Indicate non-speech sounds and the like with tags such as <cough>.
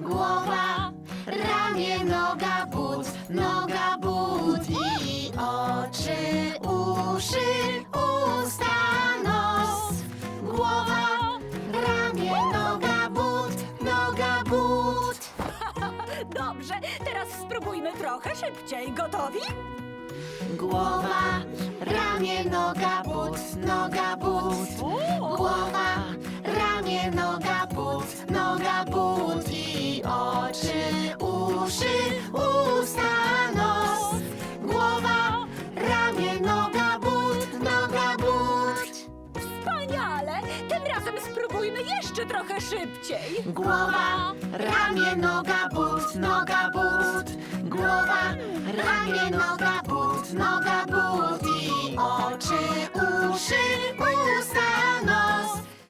Głowa, ramię, noga, but, noga, but i oczy, uszy, usta, nos. Głowa, ramię, noga, but, noga, but. <laughs> Dobrze, teraz spróbujmy trochę szybciej. Gotowi? Głowa, spróbujmy jeszcze trochę szybciej. Głowa, ramię, noga, but, noga, but. Głowa, ramię, noga, but, noga, but i oczy, uszy,